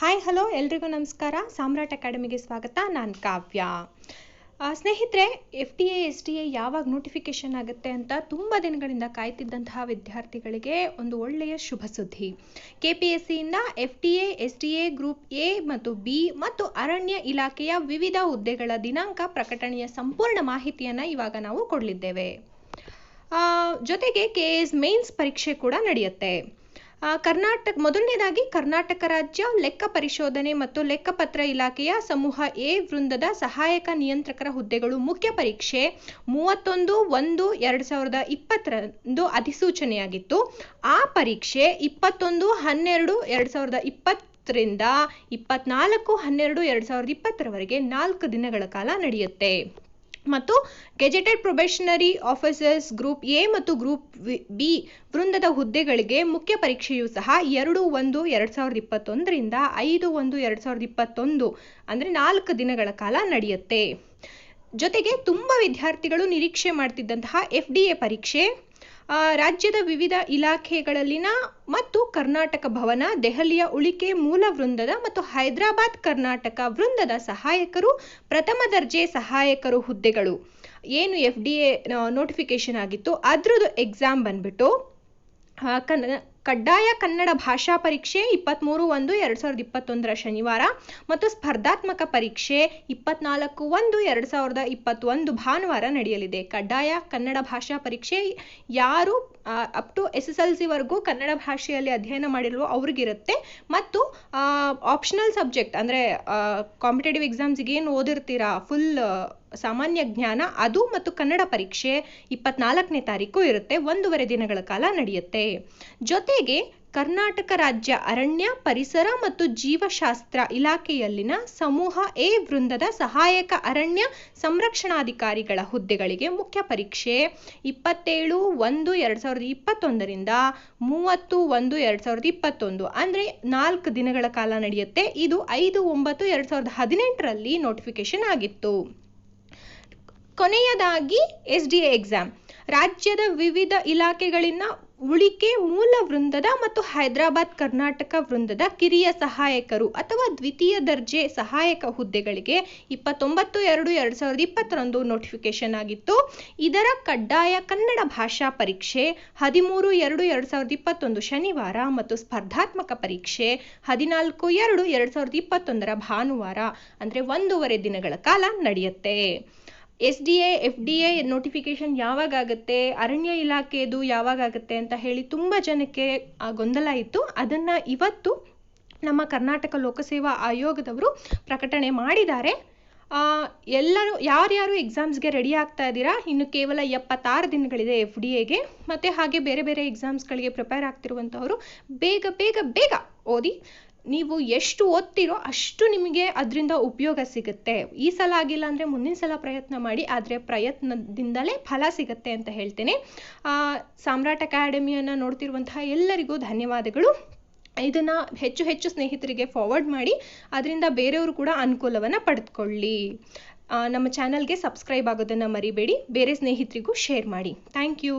Hi hello ಎಲ್ರಿಗೂ ನಮಸ್ಕಾರ. ಸಾಮ್ರಾಟ್ ಅಕಾಡೆಮಿಗೆ ಸ್ವಾಗತ. ನಾನು ಕಾವ್ಯ. ಸ್ನೇಹಿತರೆ F D A S D A ಯಾವಾಗ ನೋಟಿಫಿಕೇಶನ್ ಆಗುತ್ತೆ ಅಂತ ತುಂಬ ದಿನಗಳಿಂದ ಕಾಯ್ತಿದ್ದಂತಹ ವಿದ್ಯಾರ್ಥಿಗಳಿಗೆ ಒಂದು ಒಳ್ಳೆಯ ಶುಭ ಸುದ್ದಿ. K P S ಸಿಯಿಂದ F D A S D A group A ಮತ್ತು ಬಿ ಮತ್ತು ಅರಣ್ಯ ಇಲಾಖೆಯ ವಿವಿಧ ಹುದ್ದೆಗಳ ದಿನಾಂಕ ಪ್ರಕಟಣೆಯ ಸಂಪೂರ್ಣ ಮಾಹಿತಿಯನ್ನು ಇವಾಗ ನಾವು ಕೊಡಲಿದ್ದೇವೆ. ಜೊತೆಗೆ ಕೆ ಎಸ್ ಮೇನ್ಸ್ ಪರೀಕ್ಷೆ ಕೂಡ ನಡೆಯುತ್ತೆ. ಕರ್ನಾಟಕ, ಮೊದಲನೇದಾಗಿ ಕರ್ನಾಟಕ ರಾಜ್ಯ ಲೆಕ್ಕ ಪರಿಶೋಧನೆ ಮತ್ತು ಲೆಕ್ಕಪತ್ರ ಇಲಾಖೆಯ ಸಮೂಹ ಎ ವೃಂದದ ಸಹಾಯಕ ನಿಯಂತ್ರಕರ ಹುದ್ದೆಗಳು ಮುಖ್ಯ ಪರೀಕ್ಷೆ ಮೂವತ್ತೊಂದು, ಒಂದು, ಎರಡು ಸಾವಿರದ ಇಪ್ಪತ್ತರಂದು ಅಧಿಸೂಚನೆಯಾಗಿತ್ತು. ಆ ಪರೀಕ್ಷೆ ಇಪ್ಪತ್ತೊಂದು, ಹನ್ನೆರಡು, ಎರಡು ಸಾವಿರದ ಇಪ್ಪತ್ತರಿಂದ ಇಪ್ಪತ್ನಾಲ್ಕು, ಹನ್ನೆರಡು, ಎರಡು ಸಾವಿರದ ಇಪ್ಪತ್ತರವರೆಗೆ ನಾಲ್ಕು ದಿನಗಳ ಕಾಲ ನಡೆಯುತ್ತೆ. ಮತ್ತು gazetted probationary officers group A ಮತ್ತು ಗ್ರೂಪ್ ಬಿ ವೃಂದದ ಹುದ್ದೆಗಳಿಗೆ ಮುಖ್ಯ ಪರೀಕ್ಷೆಯು ಸಹ ಎರಡು ಒಂದು ಎರಡು ಸಾವಿರದ ಇಪ್ಪತ್ತೊಂದರಿಂದ ಐದು ಒಂದು ಎರಡು ಸಾವಿರದ ಇಪ್ಪತ್ತೊಂದು, ಅಂದರೆ ನಾಲ್ಕು ದಿನಗಳ ಕಾಲ ನಡೆಯುತ್ತೆ. ಜೊತೆಗೆ ತುಂಬ ವಿದ್ಯಾರ್ಥಿಗಳು ನಿರೀಕ್ಷೆ ಮಾಡ್ತಿದ್ದಂತಹ ಎಫ್ ಡಿ ಎ ಪರೀಕ್ಷೆ ರಾಜ್ಯದ ವಿವಿಧ ಇಲಾಖೆಗಳಲ್ಲಿನ ಮತ್ತು ಕರ್ನಾಟಕ ಭವನ, ದೆಹಲಿಯ ಉಳಿಕೆ ಮೂಲ ವೃಂದದ ಮತ್ತು ಹೈದರಾಬಾದ್ ಕರ್ನಾಟಕ ವೃಂದದ ಸಹಾಯಕರು, ಪ್ರಥಮ ದರ್ಜೆ ಸಹಾಯಕರು ಹುದ್ದೆಗಳು. ಏನು ಎಫ್ ಡಿ ಎ ನೋಟಿಫಿಕೇಶನ್ ಆಗಿತ್ತು, ಅದರದ್ದು ಎಕ್ಸಾಮ್ ಬಂದ್ಬಿಟ್ಟು ಆ, ಕನ್ನ ಕಡ್ಡಾಯ ಕನ್ನಡ ಭಾಷಾ ಪರೀಕ್ಷೆ ಇಪ್ಪತ್ತ್ಮೂರು ಒಂದು ಎರಡು ಸಾವಿರದ ಇಪ್ಪತ್ತೊಂದರ ಶನಿವಾರ ಮತ್ತು ಸ್ಪರ್ಧಾತ್ಮಕ ಪರೀಕ್ಷೆ ಇಪ್ಪತ್ನಾಲ್ಕು ಒಂದು ಎರಡು ಸಾವಿರದ ಇಪ್ಪತ್ತೊಂದು ಭಾನುವಾರ ನಡೆಯಲಿದೆ. ಕಡ್ಡಾಯ ಕನ್ನಡ ಭಾಷಾ ಪರೀಕ್ಷೆ ಯಾರು up to S S L ಸಿವರೆಗೂ Kannada ಭಾಷೆಯಲ್ಲಿ ಅಧ್ಯಯನ ಮಾಡಿರುವ ಅವ್ರಿಗಿರುತ್ತೆ ಮತ್ತು ಆಪ್ಷನಲ್ ಸಬ್ಜೆಕ್ಟ್ ಅಂದರೆ ಕಾಂಪಿಟೇಟಿವ್ ಎಕ್ಸಾಮ್ಸ್ಗೆ ಏನು ಓದಿರ್ತೀರಾ? ಫುಲ್ ಸಾಮಾನ್ಯ ಜ್ಞಾನ, ಅದು ಮತ್ತು ಕನ್ನಡ ಪರೀಕ್ಷೆ ಇಪ್ಪತ್ನಾಲ್ಕನೇ ತಾರೀಕು ಇರುತ್ತೆ. ಒಂದೂವರೆ ದಿನಗಳ ಕಾಲ ನಡೆಯುತ್ತೆ. ಜೊತೆಗೆ ಕರ್ನಾಟಕ ರಾಜ್ಯ ಅರಣ್ಯ, ಪರಿಸರ ಮತ್ತು ಜೀವಶಾಸ್ತ್ರ ಇಲಾಖೆಯಲ್ಲಿನ ಸಮೂಹ ಎ ವೃಂದದ ಸಹಾಯಕ ಅರಣ್ಯ ಸಂರಕ್ಷಣಾಧಿಕಾರಿಗಳ ಹುದ್ದೆಗಳಿಗೆ ಮುಖ್ಯ ಪರೀಕ್ಷೆ. ಇಪ್ಪತ್ತೇಳು ಒಂದು ಎರಡು ಸಾವಿರದ ಇಪ್ಪತ್ತೊಂದರಿಂದ ಮೂವತ್ತು ಒಂದು ಎರಡು ಸಾವಿರದ ಇಪ್ಪತ್ತೊಂದು ಅಂದರೆ ನಾಲ್ಕು ದಿನಗಳ ಕಾಲ ನಡೆಯುತ್ತೆ. ಇದು ಐದು ಒಂಬತ್ತು ಎರಡು ಸಾವಿರದ ಹದಿನೆಂಟರಲ್ಲಿ ನೋಟಿಫಿಕೇಶನ್ ಆಗಿತ್ತು. ಕೊನೆಯದಾಗಿ ಎಸ್ ಡಿ ಎ ಎಕ್ಸಾಮ್ ರಾಜ್ಯದ ವಿವಿಧ ಇಲಾಖೆಗಳಿಂದ ಉಳಿಕೆ ಮೂಲ ವೃಂದದ ಮತ್ತು ಹೈದರಾಬಾದ್ ಕರ್ನಾಟಕ ವೃಂದದ ಕಿರಿಯ ಸಹಾಯಕರು ಅಥವಾ ದ್ವಿತೀಯ ದರ್ಜೆ ಸಹಾಯಕ ಹುದ್ದೆಗಳಿಗೆ ಇಪ್ಪತ್ತೊಂಬತ್ತು ಎರಡು ಎರಡು ಸಾವಿರದ ಇಪ್ಪತ್ತರಂದು ನೋಟಿಫಿಕೇಶನ್ ಆಗಿತ್ತು. ಇದರ ಕಡ್ಡಾಯ ಕನ್ನಡ ಭಾಷಾ ಪರೀಕ್ಷೆ ಹದಿಮೂರು ಎರಡು ಎರಡು ಸಾವಿರದ ಇಪ್ಪತ್ತೊಂದು ಶನಿವಾರ ಮತ್ತು ಸ್ಪರ್ಧಾತ್ಮಕ ಪರೀಕ್ಷೆ ಹದಿನಾಲ್ಕು ಎರಡು ಎರಡು ಸಾವಿರದ ಇಪ್ಪತ್ತೊಂದರ ಭಾನುವಾರ, ಅಂದರೆ ಒಂದೂವರೆ ದಿನಗಳ ಕಾಲ ನಡೆಯುತ್ತೆ. S D A F D A notification ಯಾವಾಗ ಆಗುತ್ತೆ ಅರಣ್ಯ ಇಲಾಖೆದು ಯಾವಾಗ ಆಗುತ್ತೆ ಅಂತ ಹೇಳಿ ತುಂಬ ಜನಕ್ಕೆ ಆ, ಗೊಂದಲ ಇತ್ತು. ಅದನ್ನು ಇವತ್ತು ನಮ್ಮ ಕರ್ನಾಟಕ ಲೋಕಸೇವಾ ಆಯೋಗದವರು ಪ್ರಕಟಣೆ ಮಾಡಿದ್ದಾರೆ. ಎಲ್ಲರೂ ಯಾರ್ಯಾರು ಎಕ್ಸಾಮ್ಸ್ಗೆ ರೆಡಿ ಆಗ್ತಾ ಇದ್ದೀರಾ ಇನ್ನು ಕೇವಲ ಎಪ್ಪತ್ತಾರು ದಿನಗಳಿದೆ ಎಫ್ ಡಿ ಎಗೆ. ಮತ್ತು ಹಾಗೆ ಬೇರೆ ಬೇರೆ ಎಕ್ಸಾಮ್ಸ್ಗಳಿಗೆ ಪ್ರಿಪೇರ್ ಆಗ್ತಿರುವಂಥವರು ಬೇಗ ಬೇಗ ಬೇಗ ಓದಿ ನೀವು ಎಷ್ಟು ಓದ್ತೀರೋ ಅಷ್ಟು ನಿಮಗೆ ಅದರಿಂದ ಉಪಯೋಗ ಸಿಗುತ್ತೆ. ಈ ಸಲ ಆಗಿಲ್ಲ ಅಂದರೆ ಮುಂದಿನ ಸಲ ಪ್ರಯತ್ನ ಮಾಡಿ, ಆದರೆ ಪ್ರಯತ್ನದಿಂದಲೇ ಫಲ ಸಿಗುತ್ತೆ ಅಂತ ಹೇಳ್ತೇನೆ. ಸಾಮ್ರಾಟ್ ಅಕಾಡೆಮಿಯನ್ನು ನೋಡ್ತಿರುವಂತಹ ಎಲ್ಲರಿಗೂ ಧನ್ಯವಾದಗಳು. ಇದನ್ನು ಹೆಚ್ಚು ಹೆಚ್ಚು ಸ್ನೇಹಿತರಿಗೆ ಫಾರ್ವರ್ಡ್ ಮಾಡಿ ಅದರಿಂದ ಬೇರೆಯವರು ಕೂಡ ಅನುಕೂಲವನ್ನು ಪಡೆದುಕೊಳ್ಳಿ. ನಮ್ಮ ಚಾನಲ್ಗೆ ಸಬ್ಸ್ಕ್ರೈಬ್ ಆಗೋದನ್ನು ಮರಿಬೇಡಿ, ಬೇರೆ ಸ್ನೇಹಿತರಿಗೂ ಶೇರ್ ಮಾಡಿ. Thank you